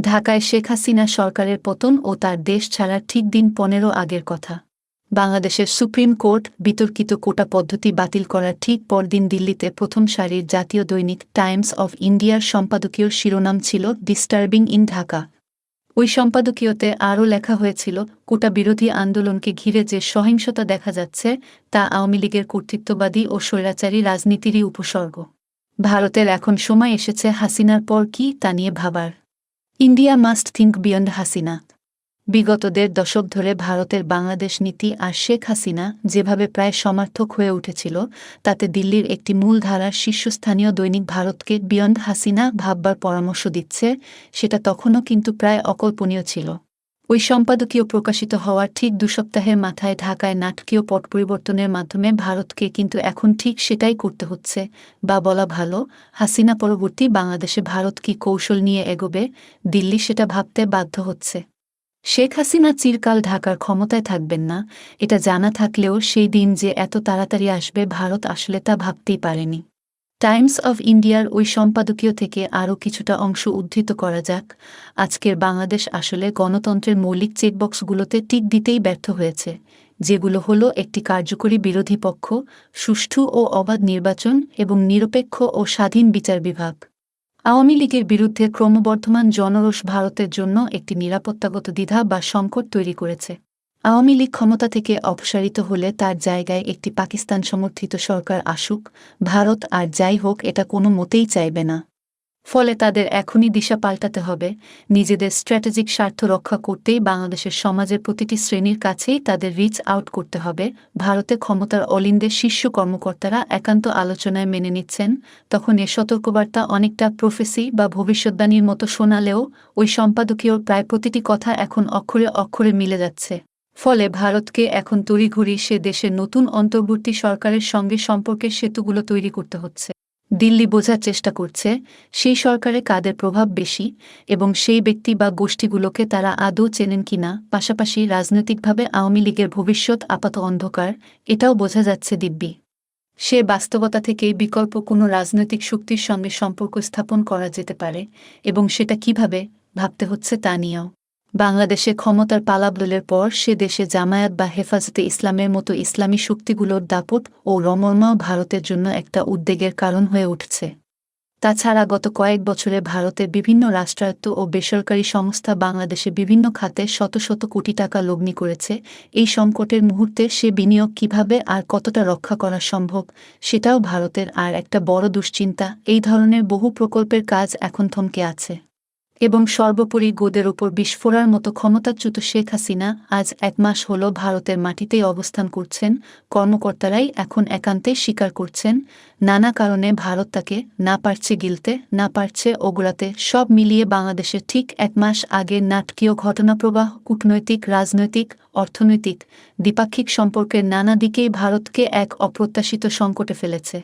ঢাকায় শেখ হাসিনা সরকারের পতন ও তার দেশ ছাড়ার ঠিক দিন পনেরো আগের কথা। বাংলাদেশের সুপ্রিম কোর্ট বিতর্কিত কোটা পদ্ধতি বাতিল করার ঠিক পরদিন দিল্লিতে প্রথম সারির জাতীয় দৈনিক টাইমস অফ ইন্ডিয়ার সম্পাদকীয় শিরোনাম ছিল ডিস্টার্বিং ইন ঢাকা। ওই সম্পাদকীয়তে আরও লেখা হয়েছিল, কোটা বিরোধী আন্দোলনকে ঘিরে যে সহিংসতা দেখা যাচ্ছে, তা আওয়ামী লীগের কর্তৃত্ববাদী ও স্বৈরাচারী রাজনীতিরই উপসর্গ। ভারতের এখন সময় এসেছে হাসিনার পর কি তা নিয়ে ভাবার। India must think beyond Hasina. বিগত দেড় দশক ধরে ভারতের বাংলাদেশ নীতি আর শেখ হাসিনা যেভাবে প্রায় সমার্থক হয়ে উঠেছিল, তাতে দিল্লির একটি মূল ধারার শীর্ষস্থানীয় দৈনিক ভারতকে বিয়ন্ড হাসিনা ভাববার পরামর্শ দিচ্ছে, সেটা তখনও কিন্তু প্রায় অকল্পনীয় ছিল। ওই সম্পাদকীয় প্রকাশিত হওয়ার ঠিক দু সপ্তাহের মাথায় ঢাকায় নাটকীয় পট পরিবর্তনের মাধ্যমে ভারতকে কিন্তু এখন ঠিক সেটাই করতে হচ্ছে। বা বলা ভালো, হাসিনা পরবর্তী বাংলাদেশে ভারত কি কৌশল নিয়ে এগোবে, দিল্লি সেটা ভাবতে বাধ্য হচ্ছে। শেখ হাসিনা চিরকাল ঢাকার ক্ষমতায় থাকবেন না, এটা জানা থাকলেও সেই দিন যে এত তাড়াতাড়ি আসবে ভারত আসলে তা ভাবতেই পারেনি। টাইমস অব ইন্ডিয়ার ওই সম্পাদকীয় থেকে আরও কিছুটা অংশ উদ্ধৃত করা যাক। আজকের বাংলাদেশ আসলে গণতন্ত্রের মৌলিক চেকবক্সগুলোতে টিক দিতেই ব্যর্থ হয়েছে, যেগুলো হলো একটি কার্যকরী বিরোধী পক্ষ, সুষ্ঠু ও অবাধ নির্বাচন এবং নিরপেক্ষ ও স্বাধীন বিচার বিভাগ। আওয়ামী লীগের বিরুদ্ধে ক্রমবর্ধমান জনরোষ ভারতের জন্য একটি নিরাপত্তাগত দ্বিধা বা সংকট তৈরি করেছে। আওয়ামী লীগ ক্ষমতা থেকে অপসারিত হলে তার জায়গায় একটি পাকিস্তান সমর্থিত সরকার আসুক, ভারত আর যাই হোক, এটা কোনো মতেই চাইবে না। ফলে তাদের এখনই দিশা পাল্টাতে হবে। নিজেদের স্ট্র্যাটেজিক স্বার্থ রক্ষা করতেই বাংলাদেশের সমাজের প্রতিটি শ্রেণির কাছেই তাদের রিচ আউট করতে হবে। ভারতে ক্ষমতার অলিন্দের শীর্ষ কর্মকর্তারা একান্ত আলোচনায় মেনে নিচ্ছেন। তখন এ সতর্কবার্তা অনেকটা প্রফেসি বা ভবিষ্যৎবাণীর মতো শোনালেও ওই সম্পাদকীয় প্রায় প্রতিটি কথা এখন অক্ষরে অক্ষরে মিলে যাচ্ছে। ফলে ভারতকে এখন তড়িঘড়ি সে দেশের নতুন অন্তর্বর্তী সরকারের সঙ্গে সম্পর্কের সেতুগুলো তৈরি করতে হচ্ছে। দিল্লি বোঝার চেষ্টা করছে, সেই সরকারে কাদের প্রভাব বেশি এবং সেই ব্যক্তি বা গোষ্ঠীগুলোকে তারা আদৌ চেনেন কিনা, পাশাপাশি রাজনৈতিকভাবে আওয়ামী লীগের ভবিষ্যৎ আপাত অন্ধকার, এটাও বোঝা যাচ্ছে দিব্যি। সে বাস্তবতা থেকেই বিকল্প কোনো রাজনৈতিক শক্তির সঙ্গে সম্পর্ক স্থাপন করা যেতে পারে এবং সেটা কীভাবে, ভাবতে হচ্ছে তা নিয়েও। বাংলাদেশে ক্ষমতার পালাবদলের পর সে দেশে জামায়াত বা হেফাজতে ইসলামের মতো ইসলামী শক্তিগুলোর দাপট ও রমরমাও ভারতের জন্য একটা উদ্বেগের কারণ হয়ে উঠছে। তাছাড়া গত কয়েক বছরে ভারতের বিভিন্ন রাষ্ট্রায়ত্ত ও বেসরকারি সংস্থা বাংলাদেশে বিভিন্ন খাতে শত শত কোটি টাকা লগ্নি করেছে। এই সংকটের মুহূর্তে সে বিনিয়োগ কীভাবে আর কতটা রক্ষা করা সম্ভব সেটাও ভারতের আর একটা বড় দুশ্চিন্তা। এই ধরনের বহু প্রকল্পের কাজ এখন থমকে আছে। এবং সর্বোপরি গোদের ওপর বিস্ফোরার মতো ক্ষমতাচ্যুত শেখ হাসিনা আজ এক মাস হল ভারতের মাটিতেই অবস্থান করছেন, কর্মকর্তারাই এখন একান্তে স্বীকার করছেন, নানা কারণে ভারত তাকে না পারছে গিলতে, না পারছে ওগুলাতে সব মিলিয়ে বাংলাদেশে ঠিক এক মাস আগে নাটকীয় ঘটনাপ্রবাহ, কূটনৈতিক, রাজনৈতিক, অর্থনৈতিক, দ্বিপাক্ষিক সম্পর্কের নানা দিকেই ভারতকে এক অপ্রত্যাশিত সংকটে ফেলেছে।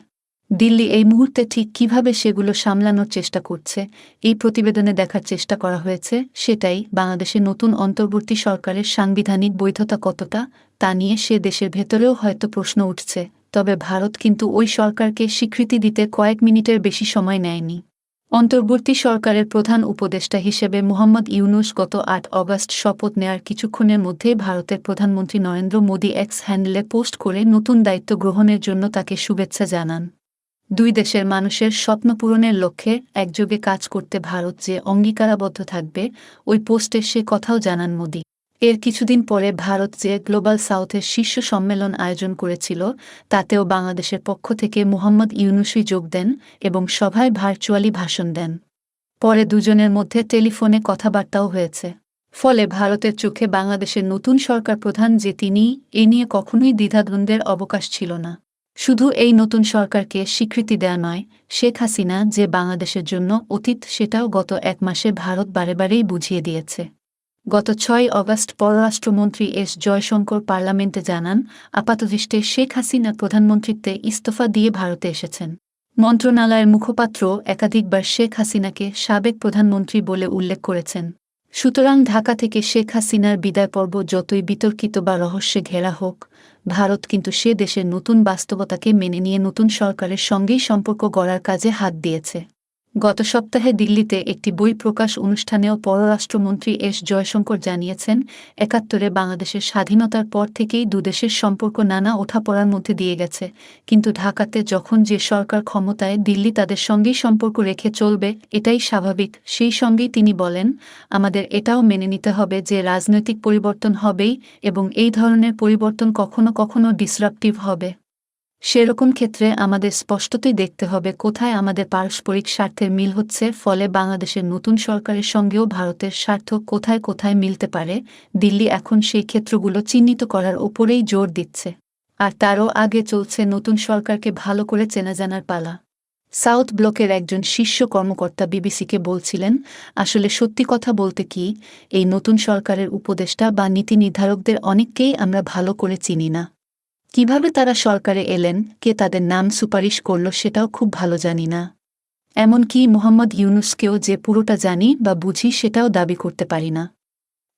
দিল্লি এই মুহূর্তে ঠিক কীভাবে সেগুলো সামলানোর চেষ্টা করছে, এই প্রতিবেদনে দেখার চেষ্টা করা হয়েছে, সেটাই বাংলাদেশের নতুন অন্তর্বর্তী সরকারের সাংবিধানিক বৈধতা কতটা, তা নিয়ে সে দেশের ভেতরেও হয়তো প্রশ্ন উঠছে। তবে ভারত কিন্তু ওই সরকারকে স্বীকৃতি দিতে কয়েক মিনিটের বেশি সময় নেয়নি। অন্তর্বর্তী সরকারের প্রধান উপদেষ্টা হিসেবে মোহাম্মদ ইউনুস গত আট অগস্ট শপথ নেয়ার কিছুক্ষণের মধ্যেই ভারতের প্রধানমন্ত্রী নরেন্দ্র মোদী এক্স হ্যান্ডেলে পোস্ট করে নতুন দায়িত্ব গ্রহণের জন্য তাকে শুভেচ্ছা জানান। দুই দেশের মানুষের স্বপ্ন পূরণের লক্ষ্যে একযোগে কাজ করতে ভারত যে অঙ্গীকারাবদ্ধ থাকবে, ওই পোস্টে সে কথাও জানান মোদী। এর কিছুদিন পরে ভারত যে গ্লোবাল সাউথের শীর্ষ সম্মেলন আয়োজন করেছিল, তাতেও বাংলাদেশের পক্ষ থেকে মোহাম্মদ ইউনুসই যোগ দেন এবং সভায় ভার্চুয়ালি ভাষণ দেন। পরে দুজনের মধ্যে টেলিফোনে কথাবার্তাও হয়েছে। ফলে ভারতের চোখে বাংলাদেশের নতুন সরকার প্রধান যে তিনি, এ নিয়ে কখনোই দ্বিধাদ্বন্দ্বের অবকাশ ছিল না। শুধু এই নতুন সরকারকে স্বীকৃতি দেয়া নয়, শেখ হাসিনা যে বাংলাদেশের জন্য অতীত সেটাও গত এক মাসে ভারত বারে বারেই বুঝিয়ে দিয়েছে। গত ছয় অগস্ট পররাষ্ট্রমন্ত্রী এস জয়শঙ্কর পার্লামেন্টে জানান, আপাতদৃষ্টে শেখ হাসিনা প্রধানমন্ত্রীত্বে ইস্তফা দিয়ে ভারতে এসেছেন। মন্ত্রণালয়ের মুখপাত্র একাধিকবার শেখ হাসিনাকে সাবেক প্রধানমন্ত্রী বলে উল্লেখ করেছেন। সুতরাং ঢাকা থেকে শেখ হাসিনার বিদায় পর্ব যতই বিতর্কিত বা রহস্যে ঘেরা হোক ভারত কিন্তু সে দেশের নতুন বাস্তবতাকে মেনে নিয়ে নতুন সরকারের সঙ্গেই সম্পর্ক গড়ার কাজে হাত দিয়েছে। গত সপ্তাহে দিল্লিতে একটি বই প্রকাশ অনুষ্ঠানেও পররাষ্ট্রমন্ত্রী এস জয়শঙ্কর জানিয়েছেন, একাত্তরে বাংলাদেশের স্বাধীনতার পর থেকেই দুদেশের সম্পর্ক নানা ওঠাপড়ার মধ্যে দিয়ে গেছে। কিন্তু ঢাকাতে যখন যে সরকার ক্ষমতায় দিল্লি তাদের সঙ্গেই সম্পর্ক রেখে চলবে, এটাই স্বাভাবিক। সেই সঙ্গেই তিনি বলেন, আমাদের এটাও মেনে নিতে হবে যে রাজনৈতিক পরিবর্তন হবেই এবং এই ধরনের পরিবর্তন কখনো কখনো ডিসরাপটিভ হবে। সেরকম ক্ষেত্রে আমাদের স্পষ্টতই দেখতে হবে কোথায় আমাদের পারস্পরিক স্বার্থের মিল হচ্ছে, ফলে বাংলাদেশের নতুন সরকারের সঙ্গেও ভারতের স্বার্থ কোথায় কোথায় মিলতে পারে, দিল্লি এখন সেই ক্ষেত্রগুলো চিহ্নিত করার ওপরেই জোর দিচ্ছে। আর তারও আগে চলছে নতুন সরকারকে ভালো করে চেনা জানার পালা। সাউথ ব্লকের একজন শীর্ষ কর্মকর্তা বিবিসিকে বলছিলেন, আসলে সত্যি কথা বলতে কি, এই নতুন সরকারের উপদেষ্টা বা নীতি নির্ধারকদের অনেককেই আমরা ভালো করে চিনি না। কীভাবে তারা সরকারে এলেন, কে তাদের নাম সুপারিশ করল সেটাও খুব ভালো জানি না। এমনকি মোহাম্মদ ইউনুসকেও যে পুরোটা জানি বা বুঝি সেটাও দাবি করতে পারি না।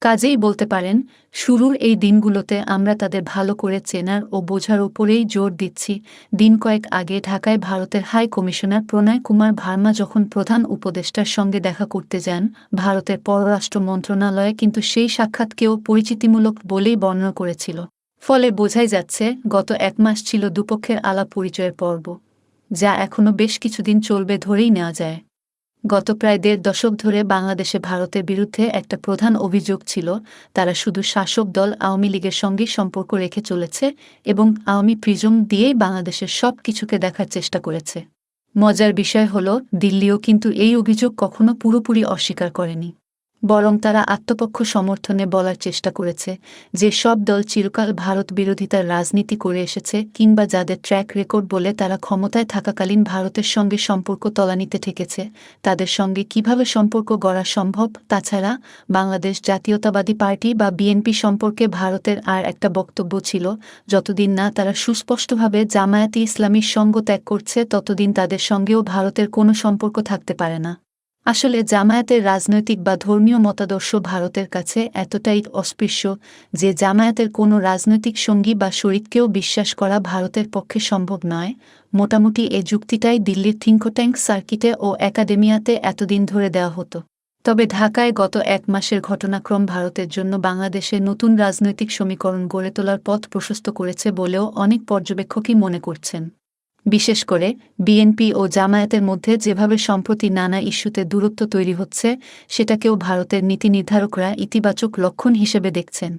কাজেই বলতে পারেন, শুরুর এই দিনগুলোতে আমরা তাদের ভালো করে চেনার ও বোঝার ওপরেই জোর দিচ্ছি। দিন কয়েক আগে ঢাকায় ভারতের হাই কমিশনার প্রণয় কুমার ভার্মা যখন প্রধান উপদেষ্টার সঙ্গে দেখা করতে যান, ভারতের পররাষ্ট্র মন্ত্রণালয়ে কিন্তু সেই সাক্ষাৎকেও পরিচিতিমূলক বলেই বর্ণনা করেছিল। ফলে বোঝাই যাচ্ছে, গত এক মাস ছিল দুপক্ষের আলাপ পরিচয়ের পর্ব, যা এখনও বেশ কিছুদিন চলবে ধরেই নেওয়া যায়। গত প্রায় দেড় দশক ধরে বাংলাদেশে ভারতের বিরুদ্ধে একটা প্রধান অভিযোগ ছিল, তারা শুধু শাসক দল আওয়ামী লীগের সঙ্গেই সম্পর্ক রেখে চলেছে এবং আওয়ামী প্রিজম দিয়েই বাংলাদেশের সব কিছুকে দেখার চেষ্টা করেছে। মজার বিষয় হল, দিল্লিও কিন্তু এই অভিযোগ কখনো পুরোপুরি অস্বীকার করেনি। বরং তারা আত্মপক্ষ সমর্থনে বলার চেষ্টা করেছে যে সব দল চিরকাল ভারত বিরোধিতার রাজনীতি করে এসেছে কিংবা যাদের ট্র্যাক রেকর্ড বলে তারা ক্ষমতায় থাকাকালীন ভারতের সঙ্গে সম্পর্ক তলানিতে ঠেকেছে। তাদের সঙ্গে কীভাবে সম্পর্ক গড়া সম্ভব তাছাড়া বাংলাদেশ জাতীয়তাবাদী পার্টি বা বিএনপি সম্পর্কে ভারতের আর একটা বক্তব্য ছিল, যতদিন না তারা সুস্পষ্টভাবে জামায়াতি ইসলামীর সঙ্গ ত্যাগ করছে ততদিন তাদের সঙ্গেও ভারতের কোনো সম্পর্ক থাকতে পারে না। আসলে জামায়াতের রাজনৈতিক বা ধর্মীয় মতাদর্শ ভারতের কাছে এতটাই অস্পৃশ্য যে জামায়াতের কোনো রাজনৈতিক সঙ্গী বা শরিককেও বিশ্বাস করা ভারতের পক্ষে সম্ভব নয়। মোটামুটি এ যুক্তিটাই দিল্লির থিঙ্কট্যাঙ্ক সার্কিটে ও একাডেমিয়াতে এতদিন ধরে দেওয়া হতো। তবে ঢাকায় গত এক মাসের ঘটনাক্রম ভারতের জন্য বাংলাদেশে নতুন রাজনৈতিক সমীকরণ গড়ে তোলার পথ প্রশস্ত করেছে বলেও অনেক পর্যবেক্ষকই মনে করছেন। বিশেষ করে বিএনপি ও জামায়াতের মধ্যে যেভাবে সম্প্রতি নানা ইস্যুতে দূরত্ব তৈরি হচ্ছে, সেটাকেও ভারতের নীতি নির্ধারকরা ইতিবাচক লক্ষণ হিসেবে দেখছেন।